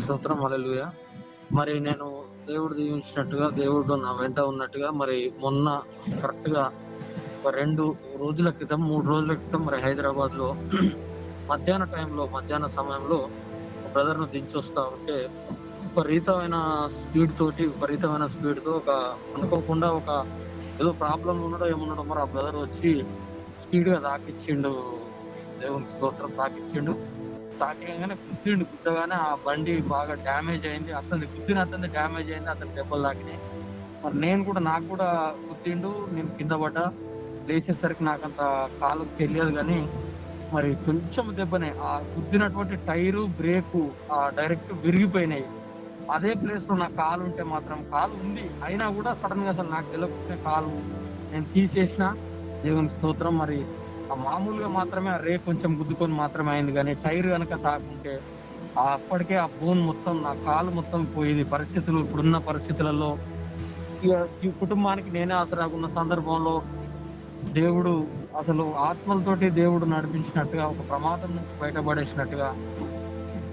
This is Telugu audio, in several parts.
స్తోత్రం అలెలుయ మరి నేను దేవుడు దీవించినట్టుగా దేవుడు నా వెంట ఉన్నట్టుగా మరి మొన్న కరెక్ట్గా ఒక రెండు రోజుల క్రితం మూడు రోజుల క్రితం మరి హైదరాబాద్లో మధ్యాహ్న టైంలో మధ్యాహ్న సమయంలో బ్రదర్ను దించి వస్తా ఉంటే విపరీతమైన స్పీడ్ తోటి విపరీతమైన స్పీడ్తో ఒక అనుకోకుండా ఒక ఏదో ప్రాబ్లం ఉండడో ఏమున్నాడో మరి ఆ బ్రదర్ వచ్చి స్పీడ్గా తాకిచ్చిండు దేవుని స్తోత్రం తాకిచ్చిండు తాకిగానే గుద్దిండు గుద్దగానే ఆ బండి బాగా డ్యామేజ్ అయింది. అతని గుద్దిన అతని డ్యామేజ్ అయింది అతని దెబ్బలు తాకినాయి. మరి నేను కూడా నాకు కూడా గుద్దిండు నేను కింద పడ్డా. లేచేసరికి నాకు అంత కాలు తెలియదు కానీ మరి కొంచెం దెబ్బనే ఆ గుద్దినటువంటి టైరు బ్రేకు ఆ డైరెక్ట్ విరిగిపోయినాయి. అదే ప్లేస్లో నా కాలు ఉంటే మాత్రం కాలు ఉంది. అయినా కూడా సడన్గా అసలు నాకు తెలియకపోతే కాలు నేను తీసేసిన. దేవుని స్తోత్రం. మరి మామూలుగా మాత్రమే ఆ రే కొంచెం గుద్దుకొని మాత్రమే అయింది కానీ టైర్ కనుక తాకుంటే అప్పటికే ఆ బోన్ మొత్తం నా కాలు మొత్తం పోయింది. పరిస్థితులు ఇప్పుడున్న పరిస్థితులలో ఈ కుటుంబానికి నేనే ఆసరాకున్న సందర్భంలో దేవుడు అసలు ఆత్మలతోటి దేవుడు నడిపించినట్టుగా ఒక ప్రమాదం నుంచి బయటపడేసినట్టుగా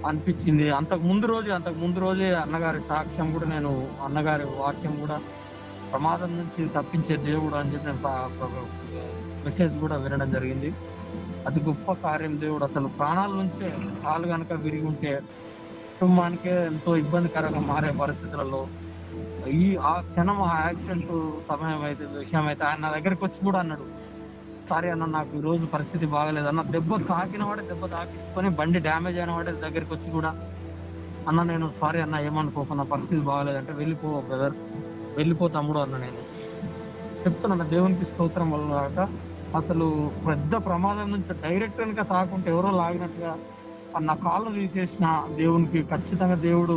అనిపించింది. అంతకు ముందు రోజే అంతకు ముందు రోజే అన్నగారి సాక్ష్యం కూడా నేను అన్నగారి వాక్యం కూడా ప్రమాదం నుంచి తప్పించే దేవుడు అని చెప్పి మెసేజ్ కూడా వినడం జరిగింది. అది గొప్ప కార్యం దేవుడు. అసలు ప్రాణాల నుంచే కాలు కనుక విరిగి ఉంటే కుటుంబానికే ఎంతో ఇబ్బందికరంగా మారే పరిస్థితులలో ఈ ఆ క్షణం ఆ యాక్సిడెంట్ సమయం అయితే విషయం అయితే ఆయన నా దగ్గరికి వచ్చి కూడా అన్నాడు. సారీ అన్న నాకు ఈ రోజు పరిస్థితి బాగలేదు అన్న. దెబ్బ తాకిన వాడే దెబ్బ తాకించుకొని బండి డ్యామేజ్ అయిన వాడే దగ్గరికి వచ్చి కూడా అన్న నేను సారీ అన్న ఏమనుకోకున్నా పరిస్థితి బాగలేదు అంటే వెళ్ళిపో బ్రదర్. వెళ్ళిపో తమ్ముడు అన్న నేను చెప్తున్నా దేవునికి స్తోత్రం వల్ల కాక అసలు పెద్ద ప్రమాదం నుంచి డైరెక్ట్ కనుక తాకుంటే ఎవరో లాగినట్టుగా నా కాళ్ళు తీసేసిన దేవునికి ఖచ్చితంగా దేవుడు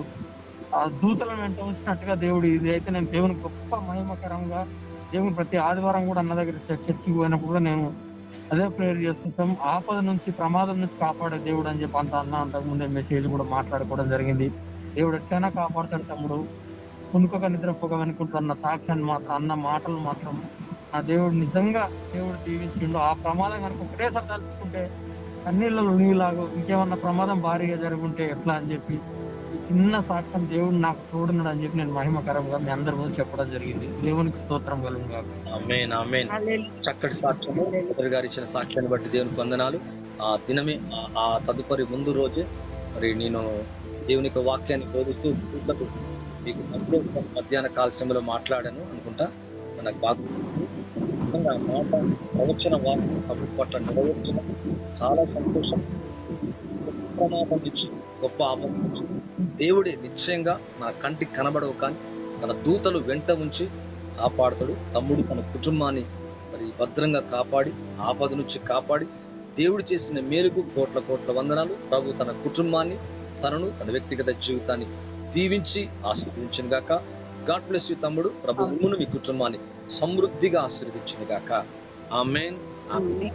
ఆ దూతల వెంట ఉంచినట్టుగా దేవుడు ఇది అయితే నేను దేవుని గొప్ప మహిమకరంగా దేవుని ప్రతి ఆదివారం కూడా అన్న దగ్గర చర్చికి పోయినప్పుడు కూడా నేను అదే ప్రేయర్ చేస్తుంటాం. ఆపద నుంచి ప్రమాదం నుంచి కాపాడే దేవుడు అని చెప్పి అంత అన్న అంతకుముందే మెసేజ్ కూడా మాట్లాడుకోవడం జరిగింది. దేవుడు ఎట్లయినా కాపాడుతాడు తమ్ముడు. కునుకగా నిద్రపోక అనుకుంటున్న సాక్ష్యాన్ని మాత్రం అన్న మాటలు మాత్రం ఆ దేవుడు నిజంగా దేవుడు దీవించిండు. ఆ ప్రమాదం కనుక ఒకటేసారి తలుచుకుంటే కన్నీళ్ళలో నీలాగు ఇంకేమన్నా ప్రమాదం భారీగా జరుగుంటే ఎట్లా అని చెప్పి ఈ చిన్న సాక్ష్యం దేవుడు నాకు తోడున్నాడు అని చెప్పి నేను మహిమకరంగా మీ అందరి ముందు చెప్పడం జరిగింది. దేవునికి స్తోత్రం కలుగు చక్కటి సాక్ష్యము. గారు ఇచ్చిన సాక్ష్యాన్ని బట్టి దేవునికి వందనాలు. ఆ దినమే ఆ- తదుపరి ముందు రోజే మరి నేను దేవుని యొక్క వాక్యాన్ని బోధిస్తూ మీకు అప్పుడు మధ్యాహ్న కాల మాట్లాడాను అనుకుంటా. నాకు బాగా ఆ మాట ప్రవచన వాక్యం ప్రభు పట్ల నెరవేర్చిన చాలా సంతోషం ప్రమాదం నుంచి గొప్ప ఆపద నుంచి దేవుడే నిశ్చయంగా నా కంటికి కనబడవు కానీ తన దూతలు వెంట ఉంచి కాపాడుతాడు. తమ్ముడు తన కుటుంబాన్ని మరి భద్రంగా కాపాడి ఆపద నుంచి కాపాడి దేవుడు చేసిన మేలుకు కోట్ల కోట్ల వందనాలు. ప్రభు తన కుటుంబాన్ని తనను తన వ్యక్తిగత జీవితాన్ని దీవించి ఆశీర్వదించిన గాక. గాడ్ బ్లెస్ యూ తమ్ముడు. ప్రభు మీ కుటుంబాన్ని సమృద్ధిగా ఆశీర్వదించిన గాక. Amen amen